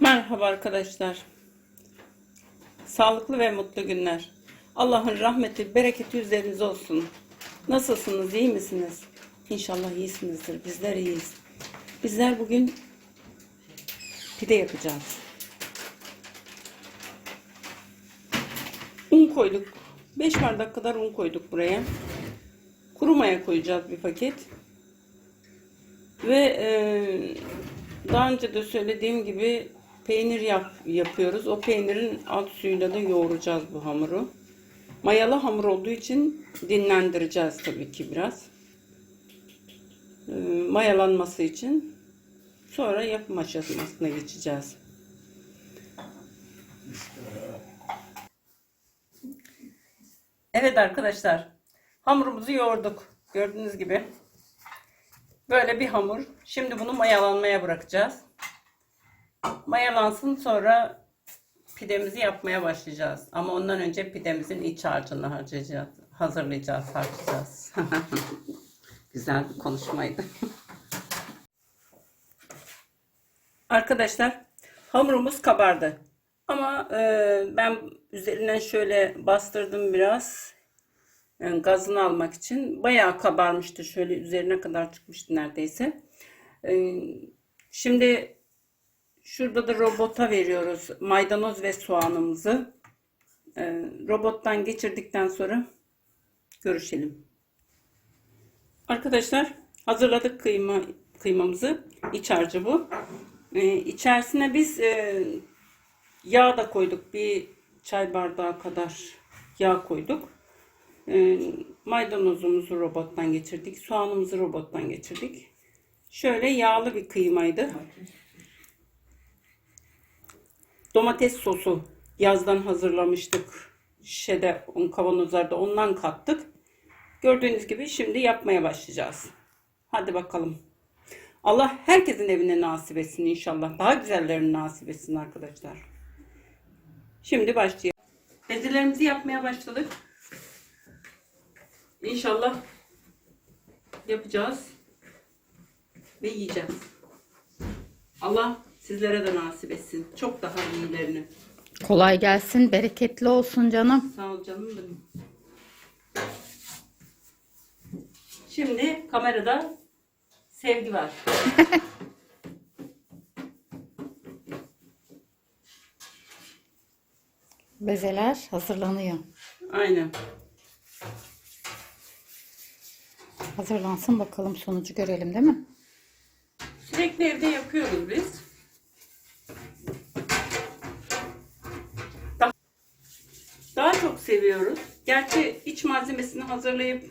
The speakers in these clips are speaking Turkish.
Merhaba arkadaşlar. Sağlıklı ve mutlu günler. Allah'ın rahmeti, bereketi üzerinize olsun. Nasılsınız, iyi misiniz? İnşallah iyisinizdir. Bizler iyiyiz. Bizler bugün pide yapacağız. Un koyduk. 5 bardak kadar un koyduk buraya. Kuru maya koyacağız bir paket. Ve e, daha önce de söylediğim gibi peynir yap, yapıyoruz. O peynirin alt suyuyla da yoğuracağız bu hamuru. Mayalı hamur olduğu için dinlendireceğiz tabii ki biraz. E, mayalanması için. Sonra yapım aşamasına geçeceğiz. Evet arkadaşlar. Hamurumuzu yoğurduk. Gördüğünüz gibi. Böyle bir hamur. Şimdi bunu mayalanmaya bırakacağız. Mayalansın sonra pidemizi yapmaya başlayacağız. Ama ondan önce pidemizin iç harcını harcayacağız. Hazırlayacağız, harcayacağız. Güzel bir konuşmaydı. Arkadaşlar hamurumuz kabardı. Ama e, ben üzerinden şöyle bastırdım biraz. Yani gazını almak için. Bayağı kabarmıştı. Şöyle üzerine kadar çıkmıştı neredeyse. E, şimdi şurada da robota veriyoruz maydanoz ve soğanımızı. E, robottan geçirdikten sonra görüşelim. Arkadaşlar hazırladık kıyma kıymamızı. İç harcı bu. E, içerisine biz e, yağ da koyduk. Bir çay bardağı kadar yağ koyduk. E, maydanozumuzu robottan geçirdik. Soğanımızı robottan geçirdik. Şöyle yağlı bir kıymaydı. Domates sosu yazdan hazırlamıştık. Şişede, on kavanozlarda ondan kattık. Gördüğünüz gibi şimdi yapmaya başlayacağız. Hadi bakalım. Allah herkesin evine nasip etsin inşallah. Daha güzellerini nasip etsin arkadaşlar. Şimdi başlayalım. Bezelerimizi yapmaya başladık. İnşallah yapacağız ve yiyeceğiz. Allah sizlere de nasip etsin. Çok daha iyilerini. Kolay gelsin, bereketli olsun canım. Sağ ol canım benim. Şimdi kamerada sevgi var. Bezeler hazırlanıyor. Aynen. Hazırlansın bakalım sonucu görelim değil mi? Sürekli evde yapıyoruz biz. Daha, daha çok seviyoruz. Gerçi iç malzemesini hazırlayıp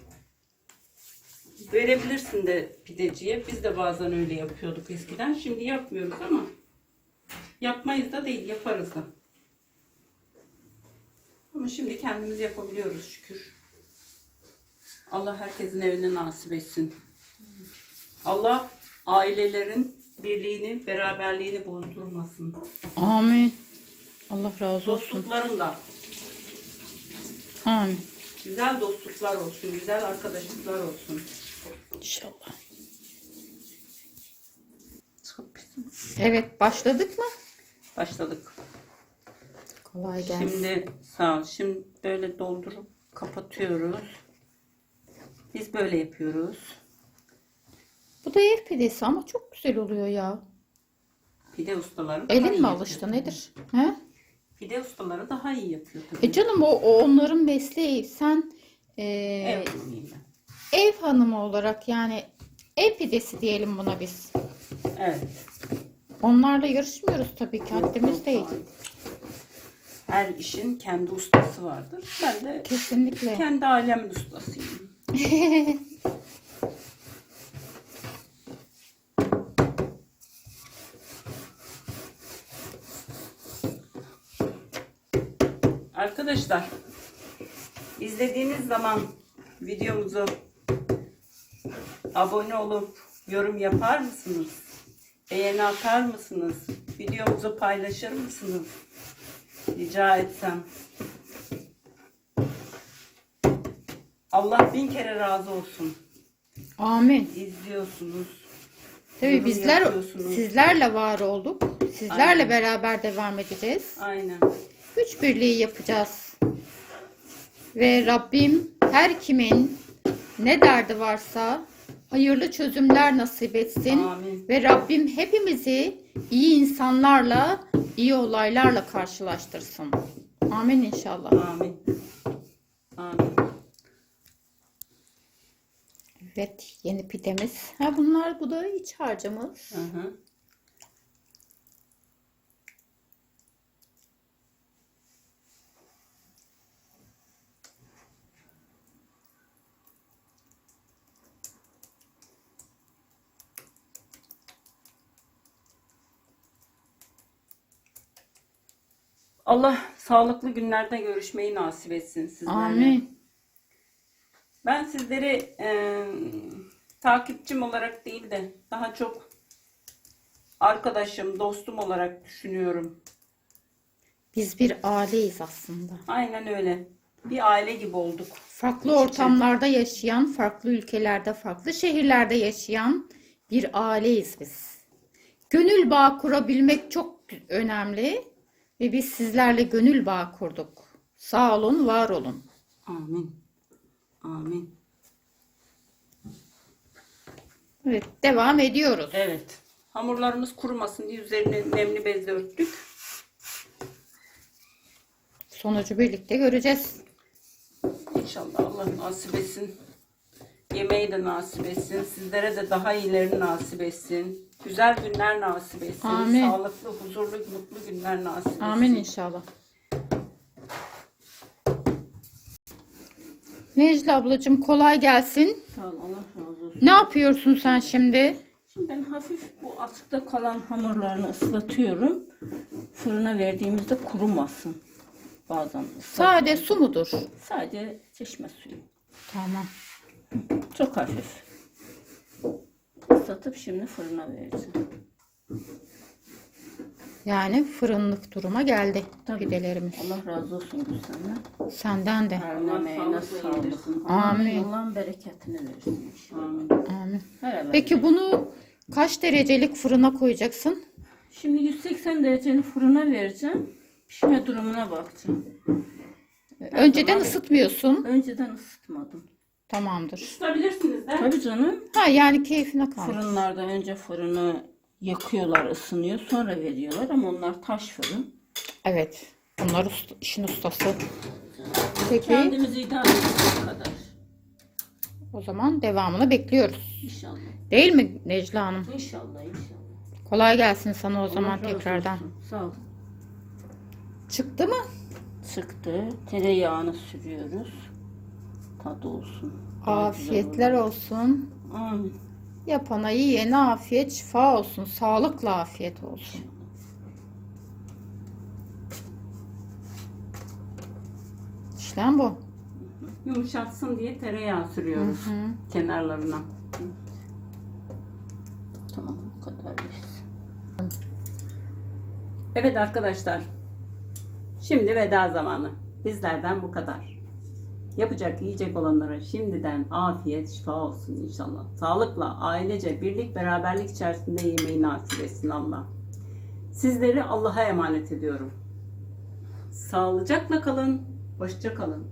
verebilirsin de pideciye. Biz de bazen öyle yapıyorduk eskiden. Şimdi yapmıyoruz ama yapmayız da değil yaparız da. Ama şimdi kendimiz yapabiliyoruz şükür. Allah herkesin evine nasip etsin. Allah ailelerin birliğini, beraberliğini bozdurmasın. Amin. Allah razı olsun. Dostlukların da Amin. güzel dostluklar olsun, güzel arkadaşlıklar olsun. İnşallah. Evet başladık mı? Başladık. Kolay gelsin. Şimdi sağ ol. Şimdi böyle doldurup kapatıyoruz. Biz böyle yapıyoruz. Bu da ev pidesi ama çok güzel oluyor ya. Pide ustaları Elin mi alıştı nedir? He? Pide ustaları daha iyi yapıyor tabii. E canım o, o onların mesleği. Sen e, Ev hanımıyım ben. ev hanımı olarak yani ev pidesi diyelim buna biz. Evet. Onlarla yarışmıyoruz tabii ki haddimiz değil. Her işin kendi ustası vardır. Ben de Kesinlikle. kendi ailemin ustasıyım. Arkadaşlar izlediğiniz zaman videomuzu abone olup yorum yapar mısınız? Beğeni atar mısınız? Videomuzu paylaşır mısınız? Rica etsem. Allah bin kere razı olsun. Amin. İzliyorsunuz. Tabii bizler sizlerle var olduk. Sizlerle Aynen. beraber devam edeceğiz. Aynen. Güç birliği yapacağız. Ve Rabbim her kimin ne derdi varsa hayırlı çözümler nasip etsin. Amin. Ve Rabbim hepimizi iyi insanlarla, iyi olaylarla karşılaştırsın. Amin inşallah. Amin. Amin. Evet, yeni pidemiz. Ha bunlar bu da iç harcımız. Hı hı. Allah sağlıklı günlerde görüşmeyi nasip etsin sizlerle. Amin. Ben sizleri e, takipçim olarak değil de daha çok arkadaşım, dostum olarak düşünüyorum. Biz bir aileyiz aslında. Aynen öyle. Bir aile gibi olduk. Farklı İç ortamlarda yaşayan, farklı ülkelerde, farklı şehirlerde yaşayan bir aileyiz biz. Gönül bağı kurabilmek çok önemli ve biz sizlerle gönül bağı kurduk. Sağ olun, var olun. Amin. Amin. Evet, devam ediyoruz. Evet. Hamurlarımız kurumasın diye üzerine nemli bezle örttük. Sonucu birlikte göreceğiz. İnşallah Allah nasip etsin. Yemeği de nasip etsin. Sizlere de daha iyilerini nasip etsin. Güzel günler nasip etsin. Amin. Sağlıklı, huzurlu, mutlu günler nasip etsin. Amin inşallah. Necla ablacığım kolay gelsin. Sağ ol, Allah razı olsun. Ne yapıyorsun sen şimdi? Şimdi ben hafif bu açıkta kalan hamurlarını ıslatıyorum. Fırına verdiğimizde kurumasın. Bazen ıslat- Sade su mudur? Sadece çeşme suyu. Tamam. Çok hafif. Islatıp şimdi fırına vereceğim. Yani fırınlık duruma geldi Tabii. pidelerimiz. Allah razı olsun Gülsen'den. Senden de. Her emeğine sağlık. Amin. Allah'ın bereketini versin. Amin. Her evvel. Peki bunu kaç derecelik fırına koyacaksın? Şimdi 180 dereceli fırına vereceğim. Pişme durumuna bakacağım. Önceden ısıtmıyorsun. Önceden ısıtmadım. Tamamdır. Isıtabilirsiniz de. Tabii canım. Ha yani keyfine kalmış. Fırınlarda önce fırını yakıyorlar, ısınıyor. Sonra veriyorlar ama onlar taş fırın. Evet. Bunlar usta- işin ustası. Peki Kendimizi idare edecek kadar. o zaman devamını bekliyoruz. İnşallah. Değil mi Necla Hanım? İnşallah inşallah. Kolay gelsin sana o zaman Allah razı tekrardan. olsun. Sağ ol. Çıktı mı? Çıktı. Tereyağını sürüyoruz. Tadı olsun. Afiyetler olsun. Amin. Yapana yiyene afiyet şifa olsun. Sağlıkla afiyet olsun. İşlem bu. Yumuşatsın diye tereyağı sürüyoruz kenarlarına. Tamam bu kadar. Evet arkadaşlar. Şimdi veda zamanı. Bizlerden bu kadar. Yapacak yiyecek olanlara şimdiden afiyet şifa olsun inşallah. Sağlıkla, ailece, birlik, beraberlik içerisinde yemeği nasip etsin Allah. Sizleri Allah'a emanet ediyorum. Sağlıcakla kalın, hoşça kalın.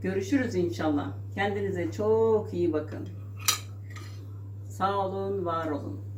Görüşürüz inşallah. Kendinize çok iyi bakın. Sağ olun, var olun.